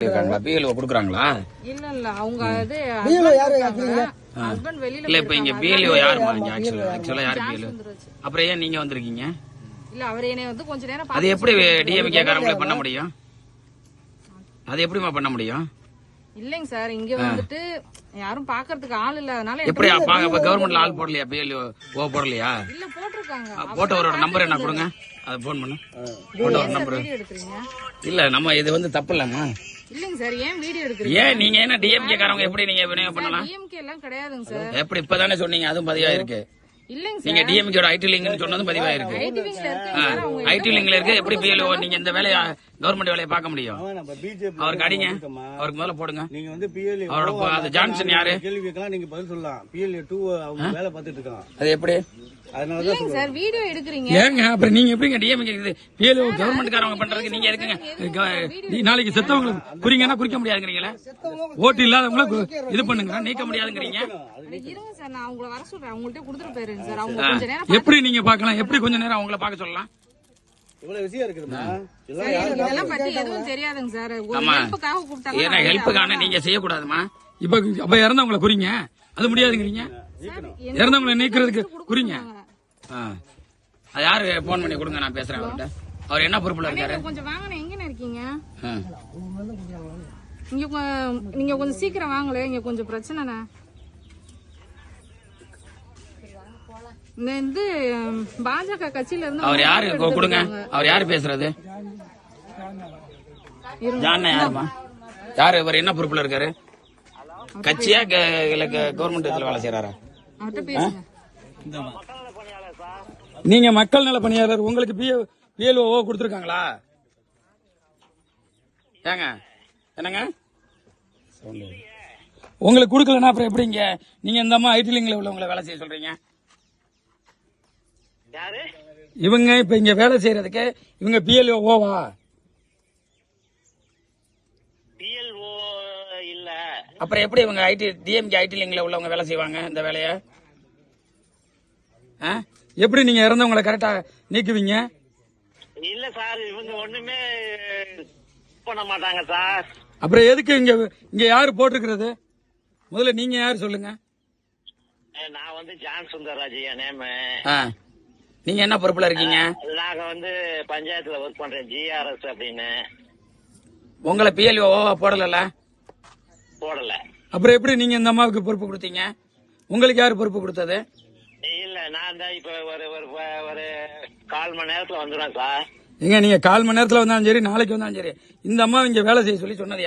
இருக்காங்களா பிஎல்ஓ கொடுக்குறாங்களா? இல்ல இல்ல அவங்க இது பிஎல்ஓ யாரு கேக்குறீங்க ஹஸ்பண்ட் வெளியில இல்ல இப்ப இங்க பிஎல்ஓ யாருமா இங்க ஆக்சுவலா ஆக்சுவலா யாரு பிஎல்ஓ. அப்புறம் ஏன் நீங்க வந்திருக்கீங்க? இல்ல அவர் என்னை வந்து கொஞ்ச நேரம் அது பார்த்து எப்படி டிஎம்கே காரங்களே பண்ண முடியும்? அது எப்படிமா பண்ண முடியும்? இல்லைங்க சார் இங்க வந்துட்டு யாரும் பாக்குறதுக்கு ஆள் இல்லாதனால எப்படி அப்ப கவர்மெண்ட்ல ஆள் போடலையா? பிஎல்ஓ ஓ போடலையா? இல்ல போட்டவரோட நம்பர் என்ன கொடுங்க? அதை போன் பண்ணு. போட்டவர் நம்பர். இல்ல நம்ம இது வந்து தப்பு இல்லம்மா இல்லைங்க சார் ஏன் வீடியோ எடுக்கிறீங்க? ஏன் நீங்க என்ன டிஎம்கே காரங்க எப்படி நீங்க விநியோகம் பண்ணலாம்? டிஎம்கே எல்லாம் கிடையாதுங்க சார். எப்படி இப்பதானே சொன்னீங்க? அதுவும் பதிவாயிருக்கு. இல்லைங்க நீங்க சார். டிஎம்கேட ஐடி லிங்க்னு சொன்னதும் சார் அவங்க ஐடி லிங்க்ல இருக்கு எப்படி பிஎல்ஓ நீங்க இந்த வேலையை கவர்மெண்ட் வேலையை பார்க்க முடியும். அவருக்கு அடிங்க. அவருக்கு முதல்ல போடுங்க. நீங்க வந்து பிஎல்ஏ அவரோட அது ஜான்சன் யாரு? கேள்விக்கெல்லாம் நீங்க பதில் சொல்லலாம். பிஎல்ஏ டூ அவங்க வேலை பார்த்துட்டு இருக்கான் அது எப்படி? அதனாலதான் இல்லைங்க சார் வீடியோ எடுக்கிறீங்க. ஏங்க அப்புறம் நீங்க எப்படிங்க டிஎம்கே பிஎல்ஓ கவர்மெண்ட் காரங்க பண்றதுக்கு நீங்க இருக்குங்க நீ நாளைக்கு செத்தவங்களுக்கு குறிங்கன்னா குறிக்க முடியாதுங்கிறீங்களா? ஓட்டு இல்லாதவங்கள கு- இது பண்ணுங்க நீக்க முடியாதுங்கிறீங்க? இருங்க சார் நான் அவங்கள வர சொல்றேன். அவங்கள்ட்ட கொடுத்துட்டு போயிருங்க சார். அவங்க கொஞ்ச நேரம் எப்படி நீங்க பார்க்கலாம்? எப்படி கொஞ்ச நேரம் அவங்கள பார்க்க சொல்லலாம்? ஏன்னா ஹெல்ப்புக்கான நீங்க செய்யக்கூடாதுமா. இப்ப அப்ப இறந்தவங்கள குறிங்க. அது முடியாதுங்கிறீங்க இறந்தவங்களை நீக்கிறதுக்கு குறிங்க. ஆ. அது யாரு? போன் பண்ணி கொடுங்க நான் பேசுறேன் அவர்கிட்ட. அவர் என்ன பொறுப்புல இருக்காரு? கொஞ்சம் வாங்கண்ணே எங்கண்ணே இருக்கீங்க. இங்க நீங்க கொஞ்சம் சீக்கிரம் வாங்கல இங்க கொஞ்சம் பிரச்சனைண்ணே. இந்த பாஜக கட்சியில இருந்து அவர் யாரு? கொடுங்க. அவர் யாரு பேசுறது? இருங்க. ஜான யாருமா யாரு? இவர் என்ன பொறுப்புல இருக்காரு? கட்சியா க- இல்ல க- கவர்மெண்ட் இதுல வேலை செய்யறாரா நீங்க மக்கள் நல பணியாளர் உங்களுக்கு பிஎல்ஓ கொடுத்துருக்காங்களா? ஏங்க என்னங்க? உங்களுக்கு கொடுக்கலன்னா அப்புறம் எப்படிங்க நீங்க இந்த அம்மா ஐடி லிங்க்ல உள்ளவங்களை வேலை செய்ய சொல்றீங்க? இவங்க இப்ப இங்க வேலை செய்யறதுக்கு இவங்க பிஎல்ஓ ஓவா பிஎல்ஓ இல்ல. அப்புறம் எப்படி இவங்க ஐடி டிஎம்கே ஐடி லிங்க்ல உள்ளவங்க வேலை செய்வாங்க இந்த வேலைய? எப்படி நீங்க இறந்தவங்களை கரெக்டா நீக்குவீங்க? இல்ல சார் இவங்க ஒண்ணுமே பண்ண மாட்டாங்க சார். அப்புறம் எதுக்கு இங்க இங்க யாரு போட்டிருக்கிறது? முதல்ல நீங்க யாரு சொல்லுங்க. நான் வந்து ஜான் சுந்தரராஜ் என் நேமு. நீங்க என்ன பொறுப்புல இருக்கீங்க? நாங்க வந்து பஞ்சாயத்துல ஒர்க் பண்றேன். ஜிஆர்எஸ் அப்படின்னு. உங்களை பிஎல்ஓ போடல போடல. அப்புறம் எப்படி நீங்க இந்த அம்மாவுக்கு பொறுப்பு கொடுத்தீங்க? உங்களுக்கு யாரு பொறுப்பு கொடுத்தது? இல்ல நான் தான் இப்ப ஒரு ஒரு ஒரு கால் மணி நேரத்துல வந்துடுவேன் சார். எங்க நீங்க கால் மணி நேரத்துல வந்தாலும் சரி நாளைக்கு வந்தாலும் சரி இந்த அம்மா இங்க வேலை செய்ய சொல்லி சொன்னது